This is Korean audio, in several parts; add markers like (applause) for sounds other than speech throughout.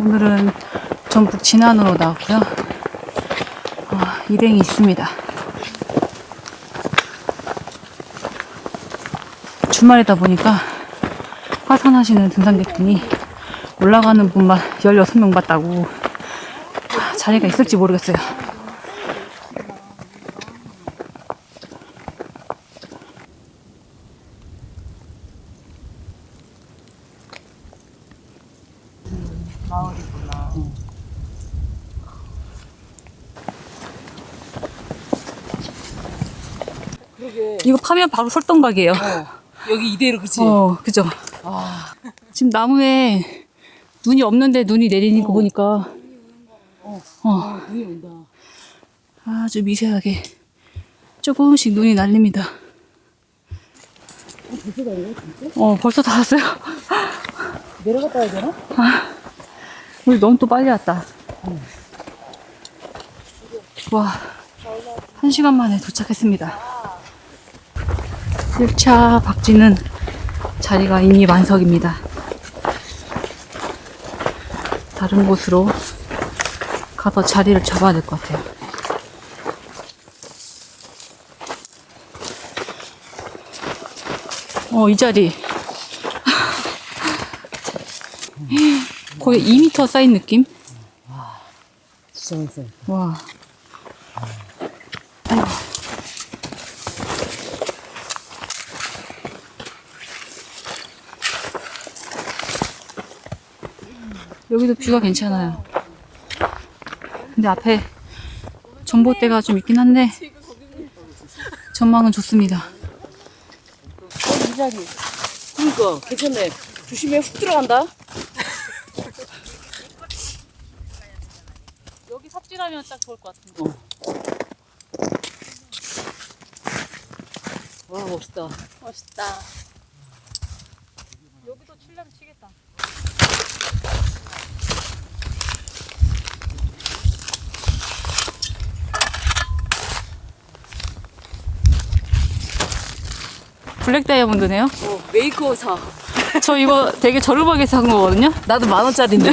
오늘은 전북 진안으로 나왔고요. 아, 일행이 있습니다. 주말이다 보니까 하산하시는 등산객분이 올라가는 분만 16명 봤다고 아, 자리가 있을지 모르겠어요. 파면 바로 설동각이에요. 여기 이대로 그치? 어, 그죠? 아, 지금 나무에 눈이 없는데 눈이 내리는 거 보니까 어, 눈이 온다. 아주 미세하게 조금씩 눈이 날립니다. 어, 벌써 다 왔어요. (laughs) 내려갔다 와야 되나? 우리 너무 또 빨리 왔다. 와, 한 시간 만에 도착했습니다. 1차 박쥐는 자리가 이미 만석입니다. 다른 곳으로 가서 자리를 잡아야 될 것 같아요. 어, 이 자리. (laughs) 거의 2m 쌓인 느낌? 진짜 맛있어. 와. 여기도 뷰가 괜찮아요. 근데 앞에 전봇대가 좀 있긴 한데 전망은 좋습니다. 이 자리. 그니까, 괜찮네. 조심해, 훅 들어간다. 여기 삽질하면 딱 좋을 것 같은데. 와, 멋있다. 멋있다. 여기도 칠려면 치겠다. 블랙 다이아몬드네요. 어, 메이크업 사. 저 이거 되게 저렴하게 산 거거든요. 나도 만 원짜리인데.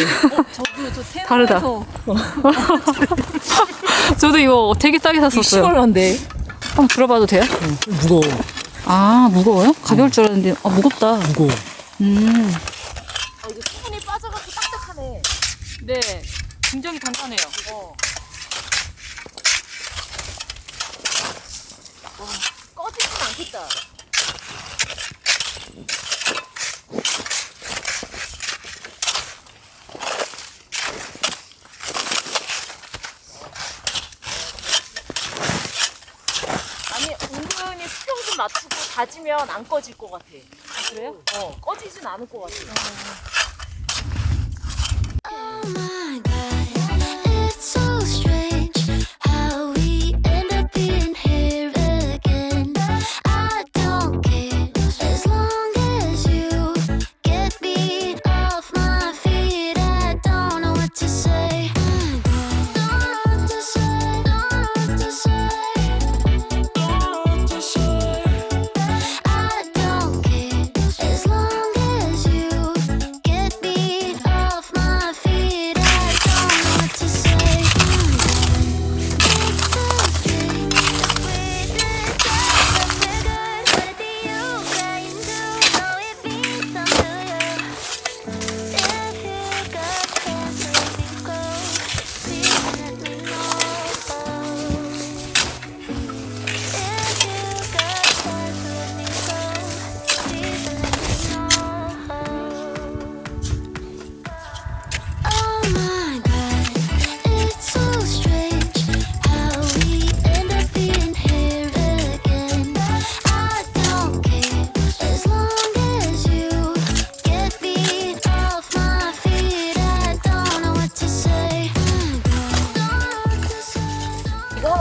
다르다. (laughs) 저도 이거 되게 싸게 샀었어요. 시원한데. 한번 들어봐도 돼요? 무거워, 아 무거워요? 가벼울 줄 알았는데 아 무겁다. 무거워. 음. 아, 이게 수분이 빠져갖고 딱딱하네. 네, 굉장히 단단해요. 어. 와, 꺼지진 않겠다. 아니, 은근히 수평 좀 다지면 안 꺼질 것 같아. 그래요? 어, 꺼지진 않을 것 같아.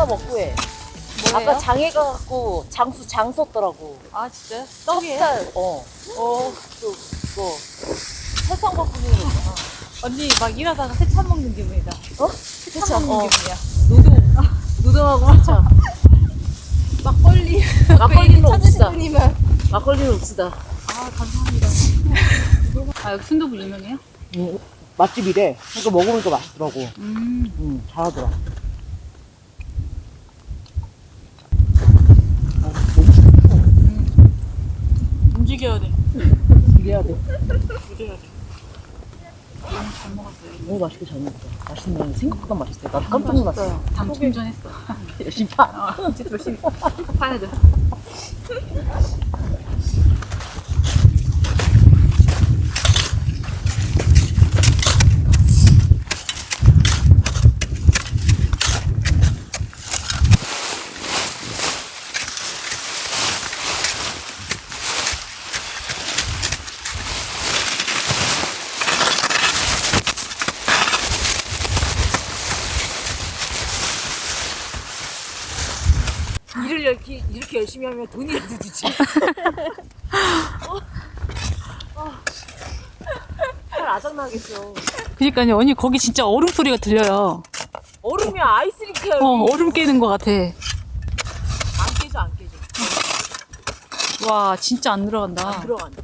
하나 먹고 해. 뭐예요? 아까 장애 가갖고 장수 장 썼더라고. 아 진짜요? 떡살, 어. 어. 그, 그거. 바꾸는 거. 언니 막 일하다가 세참 먹는 기분이다. 어? 세참 어. 기분이야. 노동. (laughs) 노동하고 세차. 막걸리. (laughs) 막걸리는 (laughs) 옥수다. 막걸리는 옥수다. 아 감사합니다. 아 여기 순두부 유명해요? 응. 맛집이래. 그러니까 먹으니까 맛있더라고. 음. 응, 잘하더라. 움직여야 돼. 이래야 돼. 움직여야 돼. 너무 맛있게 잘 먹었어. 맛있는 거 생각보다 맛있어요. 나도 깜짝 놀랐어. 당 충전했어. (laughs) 열심히 파. 어, 이제 열심히 (laughs) 파야 돼. 일을 이렇게, 열심히 하면 돈이라도 주지. 팔 아작나겠어. 그니까요, 언니 거기 진짜 얼음 소리가 들려요. 얼음이 아이스링크야. 어, 얼음 깨는 것 같아. 안 깨져, 안 깨져. 와, 진짜 안 들어간다. 들어간다.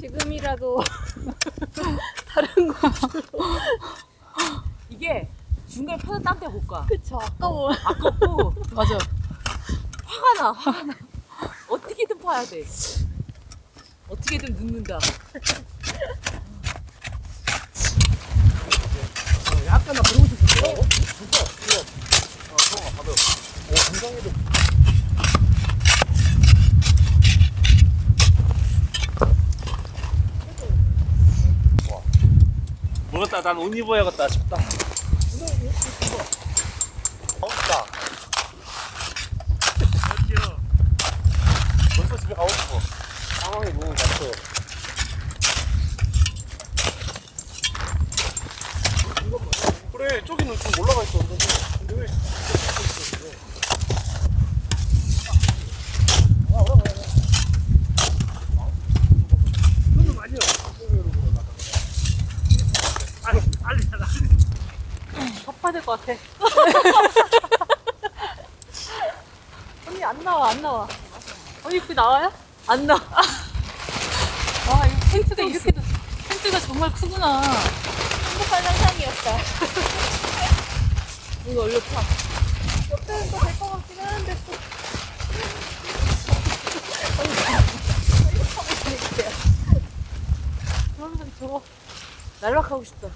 지금이라도 (laughs) 이게 중간에 펴서 딴데 못 가. 그쵸, 아까워. 아깝고 맞아. 화가 나, 화가 나. 어떻게든 파야 돼. 어떻게든 눕는다. 약간 나 그러고 싶었어. 모르겠다. 난옷 입어야겠다 싶다. 없다. 벌써 집에 가고 싶어. 상황이 너무 맞춰. 그래, 저기는 좀 올라가 있어. 근데, 근데 왜? 빨리, 빨리 나. 덮어야 될 것 같아. 언니 안 나와, 안 나와. 언니 그 나와요? 안 나. 와, 이 텐트가 이렇게, 텐트가 정말 크구나. 행복한 상상이었다. (laughs) 이거 얼른 파. 옆에는 또될것 같긴 하는데 또. 저거. 날락하고 싶다.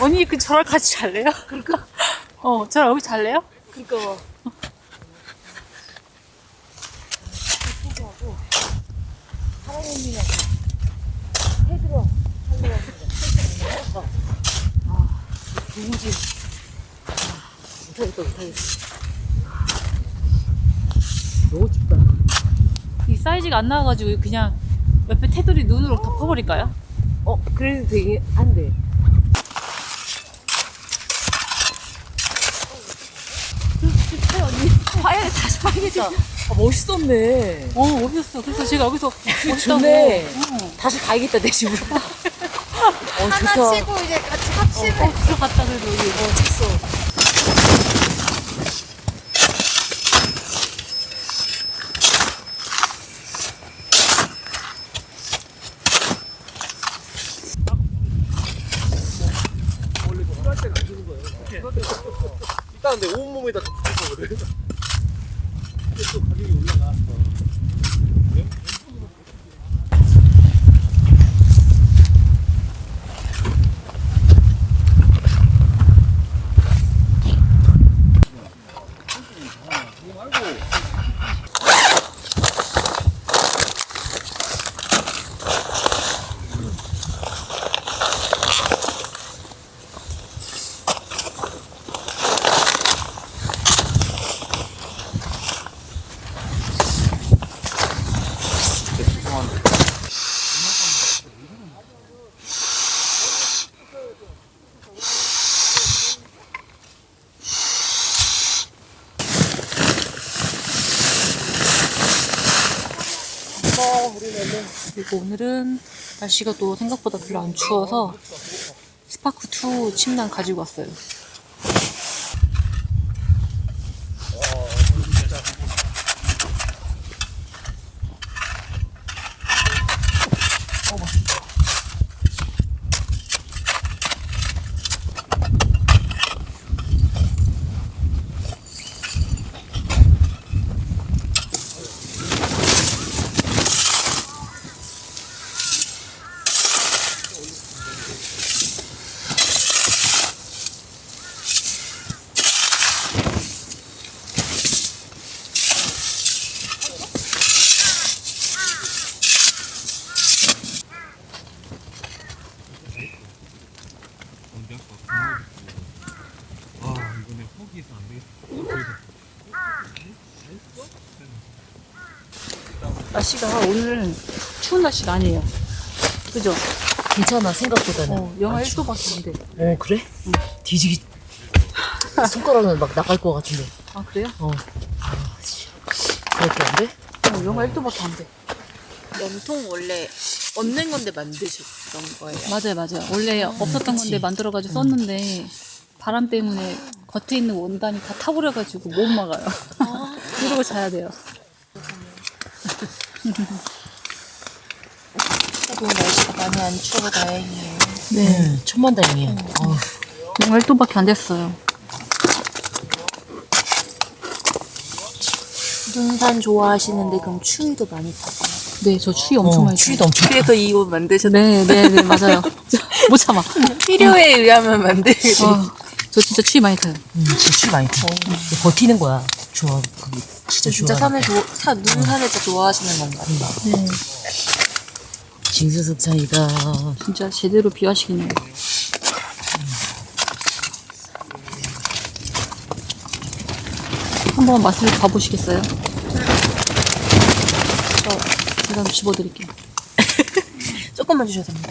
언니 그 저랑 같이 잘래요? 그러니까. (laughs) 어, 저랑 여기 잘래요? 그니까. 사랑입니다. 해들어. 살려야 된다. 아, 누구지? 못하겠다, 못하겠어. 너무 춥다. 이 사이즈가 안 나와가지고 그냥 옆에 테두리 눈으로 덮어버릴까요? 어, 그래도 되게 한데. 파야 다시 파야겠다. 아, 멋있었네. 어, 어디였어? 그래서 제가 여기서 멋있다고. 좋네. 어. 다시 가야겠다, 내 집으로. (laughs) 어, 하나 좋다. 치고 이제 같이 합심을. 어, 들어갔다 그래도 여기. 어, 쳤어. 일단 내 온몸에다 다 붙일 거거든. 근데 또 가격이 올라가. 그리고 오늘은 날씨가 또 생각보다 별로 안 추워서 스파크2 침낭 가지고 왔어요. 날씨가 오늘 추운 날씨가 아니에요. 그죠? 괜찮아 생각보다는. 어, 영하 1도밖에 안 돼. 어 그래? 뒤지기 손가락은 막 나갈 것 같은데 아, 그래요? 어 그렇게 안 돼? 어, 영하 1도밖에 안 돼. 염통 원래 없는 건데 만드셨던 거예요 맞아요, 맞아요. 원래 없었던 건데 만들어가지고 썼는데 바람 때문에 겉에 있는 원단이 다 타버려가지고 못 막아요. (laughs) 그러고 자야 돼요. 그래도 날씨가 많이 안 추워서 다행이에요 네. 천만 다행이에요 어, 영하 1도밖에 안 됐어요. 등산 좋아하시는데 그럼 추위도 많이 타고 네, 저 추위 엄청 많이 추위도 엄청 그래서 이 옷 만드셨 네, 네, 네, 맞아요. (laughs) 못 참아. 필요에 의하면 만들게 와, 저 진짜 추위 많이 타요. 음, 진짜 추위 많이 타 버티는 거야 좋아 그게 진짜 진짜 좋아 산을 좋아, 산, 눈산을 진짜 좋아하시는 건가 봐. 네, 징수석창이다 진짜 제대로 비하시겠네요. 한번 맛을 봐보시겠어요? 저 제가 좀 집어드릴게요. (laughs) 조금만 주셔도 됩니다.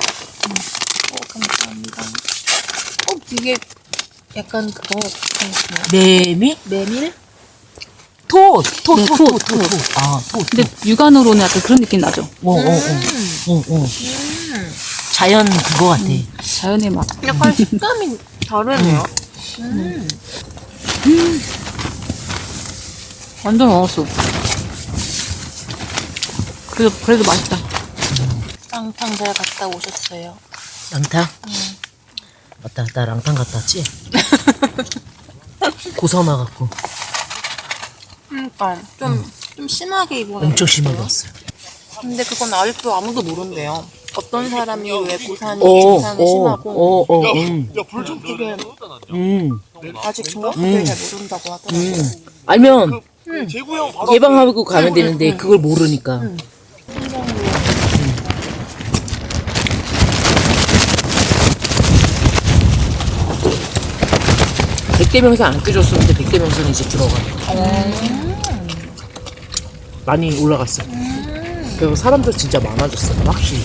어, 감사합니다. 어, 이게 약간 그거. 매미? 메밀? 토! 토, 네, 토, 토, 토, 토, 토. 아, 토, 토. 근데 육안으로는 약간 그런 느낌 나죠? 어, 어, 어. 어, 어. 자연 그거 같아. 자연의 맛. 약간 (laughs) 식감이 다르네요. 완전 어웠어. 그래도, 그래도 맛있다. 쌍탕 잘 갔다 오셨어요. 랑탕? 맞다, 나 랑탕 갔다 왔지? (laughs) 고사마 갖고 그러니까 좀, 좀 심하게 입어요. 엄청 심하게 왔어. 근데 그건 아직도 아무도 모른대요. 어떤 사람이 왜 고산이 어, 고산이 심하고 어, 어, 음, 되게 음, 아직 정확하게 잘 모른다고 하더라고요. 음. 알면 재구 형 바로 예방하고 가면 되는데 그걸 모르니까. 백대명사 안 껴줬었는데 백대명사는 이제 들어가. 많이 올라갔어. 그리고 사람들 진짜 많아졌어, 확실히.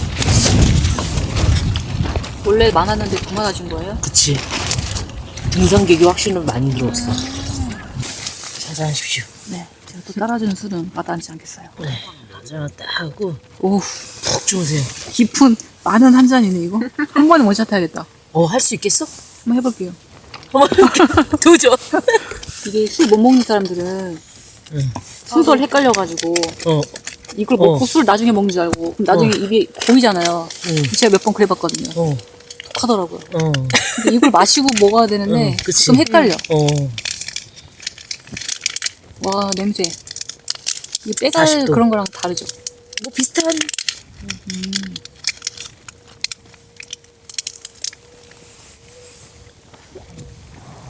원래 많았는데 더 많아진 거예요? 그치. 등산객이 확실히 많이 늘었어. 자자하십시오. 네. 제가 또 따라주는 술은 마다하지 않겠어요. 네. 한잔 딱 하고 오, 푹 주무세요. 깊은, 많은 한 잔이네, 이거. 한 번에 원샷 해야겠다. 어, 할 수 있겠어? 한번 해볼게요. 도전. (laughs) 이게 술 못 먹는 사람들은 응. 순서를 헷갈려가지고 어, 이걸 먹고 어. 술 나중에 먹는 줄 알고 그럼 나중에 입이 고이잖아요. 응. 제가 몇 번 그래봤거든요. 어, 독하더라고요. 어, 근데 이걸 마시고 먹어야 되는데 응, 그치. 좀 헷갈려. 어. 와 냄새. 이게 빼갈 40도. 그런 거랑 다르죠. 뭐 비슷한.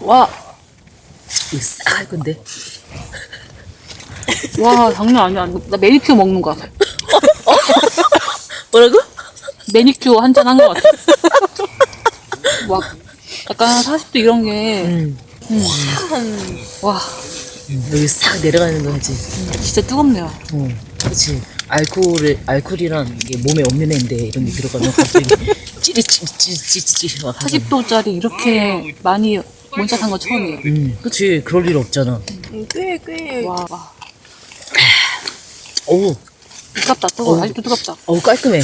와, 이거 싹할 건데. 와 장난 아니야. 나 매니큐어 먹는 거 같아. (laughs) 뭐라고? 매니큐어 한 잔 (laughs) 한거 같아. 와, 약간 40도 이런 게, 응. 와, 여기 싹 내려가는 거지. 진짜 뜨겁네요. 어, 그렇지. 알코올을 알코올이란 게 몸에 없는 애인데 이런 게 들어가면 갑자기 (laughs) 찌릿찌릿찌릿찌릿 막 하잖아. 40도짜리 이렇게 많이 원샷한 거 처음이에요. 응, 그치. 그럴 일 없잖아. 음, 꽤, 꽤. 와, 와. 어우, 뜨겁다, 뜨거워. 아직도 뜨겁다. 어우 깔끔해.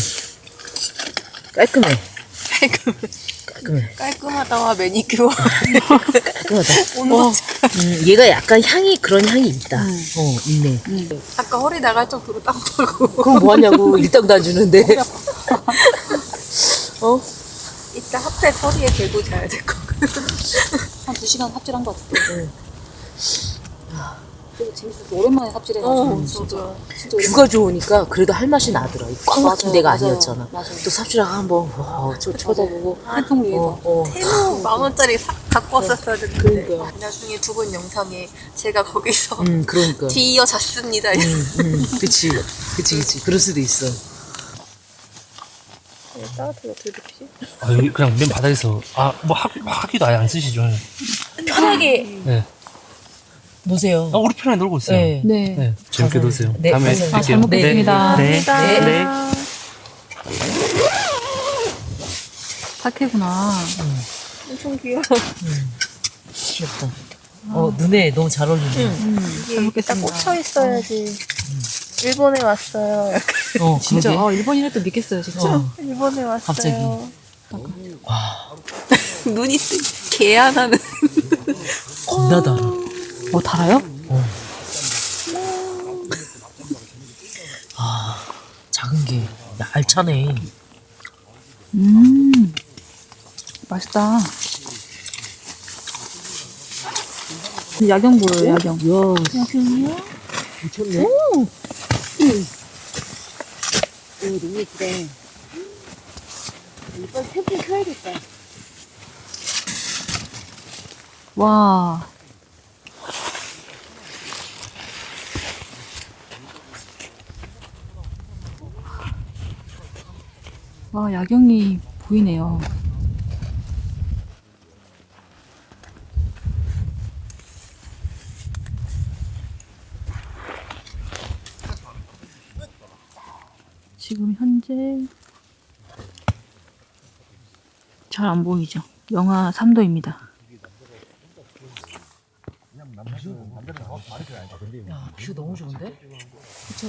깔끔해. 깔끔해. 깔끔하다와 매니큐어. 깔끔하다. (laughs) 온도 음, 얘가 약간 향이 그런 향이 있다. 어, 있네. 아까 허리 나갈 정도로 땀 벌고. 그럼 뭐 하냐고 (laughs) 일당도 안 주는데. 어? 이따 핫팩 허리에 대고 자야 될것 같아. (laughs) 한 2시간 삽질한 것 같아 재밌었어. 오랜만에 삽질해가지고. 어, 진짜. 진짜 오랜만에. 뷰가 좋으니까 그래도 할 맛이 나더라. 이꽉 막힌 맞아요, 데가 맞아요, 아니었잖아. 맞아요. 또 삽질하고 한번 와, 저 쳐다보고. 한통 위에서. 어, 어. 테무 만 원짜리 사, 갖고 왔었어야 됐는데 그러니까. 나중에 두 분 영상에 제가 거기서 음, 그러니까. 뒤이어 잤습니다. 음, 음, 그치. 그치, 그치. 그럴 수도 있어. 따뜻하게 어떻게 드시지? 아, 여기 그냥 맨 바닥에서 아 뭐 하기도 아예 안 쓰시죠? 편하게 네. 노세요. 아, 우리 편하게 놀고 있어요. 네. 네. 네. 재밌게 노세요. 네, 다음에 감사합니다. 아, 잘 뵐게요. 먹겠습니다. 네. 네. 네. 네. 사케구나. 엄청 귀여워. 귀엽다. 어 눈에 너무 잘 어울리네. 음, 잘딱 먹겠습니다. 꽂혀 있어야지. 일본에 왔어요. 어 (laughs) 진짜 그러게. 아, 일본이라 또 믿겠어요, 진짜. 어. 일본에 왔어요. 갑자기. (laughs) 눈이 개안하는. 겁나 달아. 어, 달아요? 작은 게 알차네. 음. 맛있다. 야경 보여요, 야경. 이야. 야경이요? 와. 와, 야경이 보이네요. 지금 현재 잘 안 보이죠? 영하 3도입니다. 야, 뷰 너무 좋은데? 그쵸?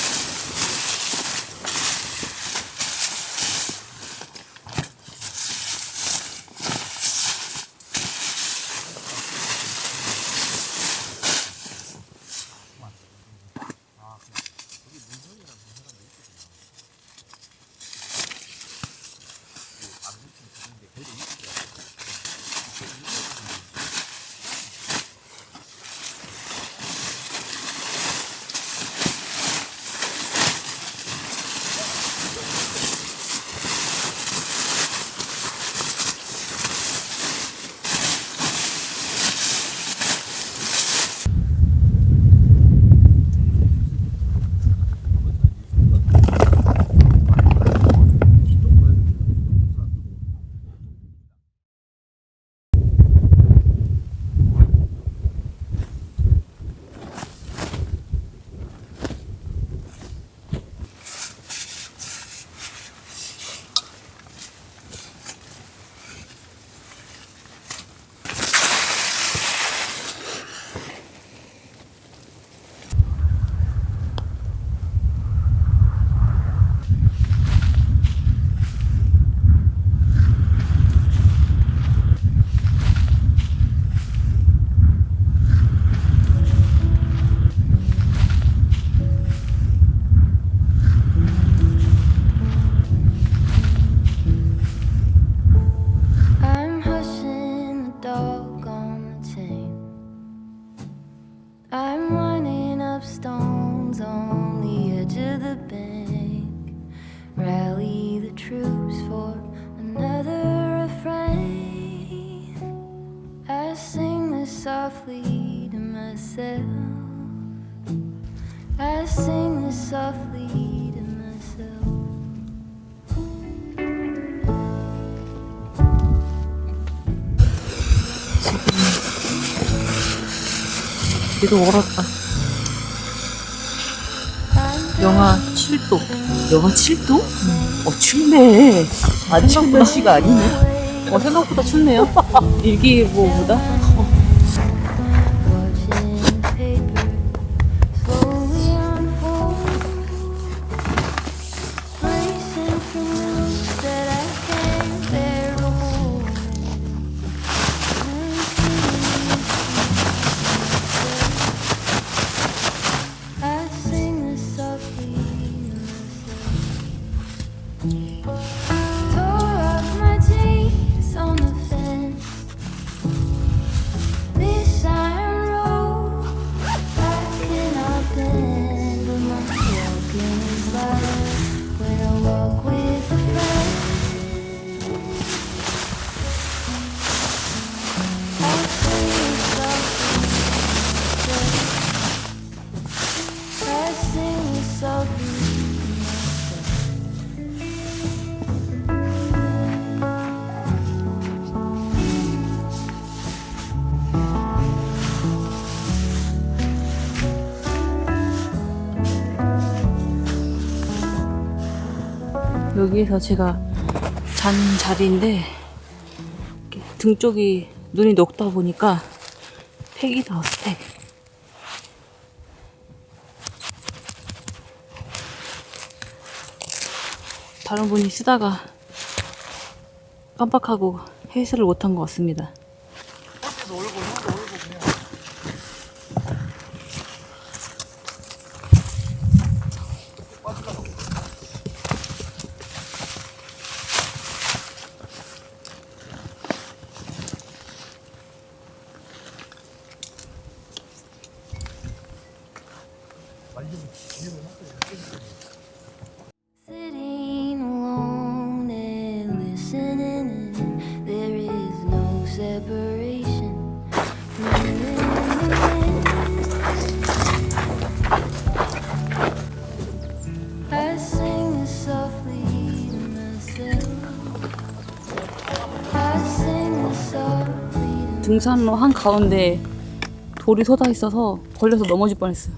얘도 얼었다. 영하 7도. 영하 7도? 어 춥네. 안 추운 날씨가 아니네. 어, 생각보다 춥네요. (laughs) 일기예보보다. 여기에서 제가 잔 자리인데 등 쪽이 눈이 녹다 보니까 팩이 나왔어 팩. 다른 분이 쓰다가 깜빡하고 해수를 못한 것 같습니다. 등산로 한 가운데 돌이 쏟아 있어서 걸려서 넘어질 뻔했어요.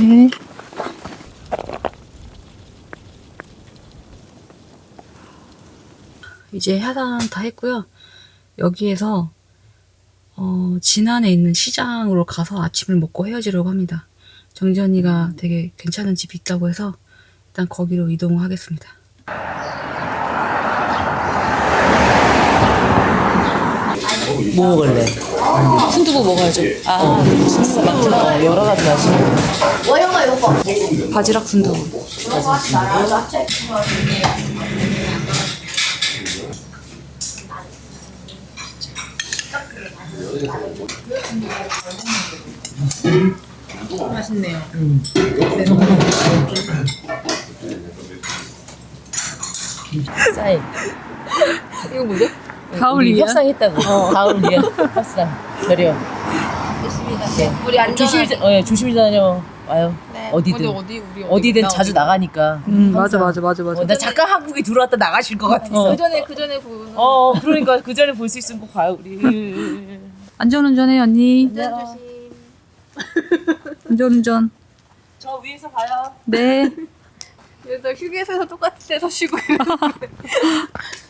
네. 이제 하단 다 했고요. 여기에서 어, 진안에 있는 시장으로 가서 아침을 먹고 헤어지려고 합니다. 정지 언니가 되게 괜찮은 집이 있다고 해서 일단 거기로 이동하겠습니다. 뭐 먹을래? 순두부 먹어야죠. 아, 어, 여러 가지 맛이. 바지락 순두부. 맛있네요. 쌀. 이거 뭐죠? 가을이야? 협상했다고. 가을이야. (laughs) 협상. 저렴. 네. 우리 안전. 조심히, 자- 어, 예, 조심히 다녀. 와요. 어디든. 네. 어디 우리 어디 어디든 나 자주 어디- 나가니까. 음, 맞아, 맞아, 맞아, 맞아. 어, 나 잠깐 한국에 들어왔다 나가실 것 같아서. 그 전에 그 전에 그 어, 그러니까 그 전에 볼 수 있으면 꼭 가요, 우리. 안전운전해, 언니. 안전운전. 저 위에서 봐요. 네. 그래서 휴게소에서 똑같은 데서 쉬고 (laughs)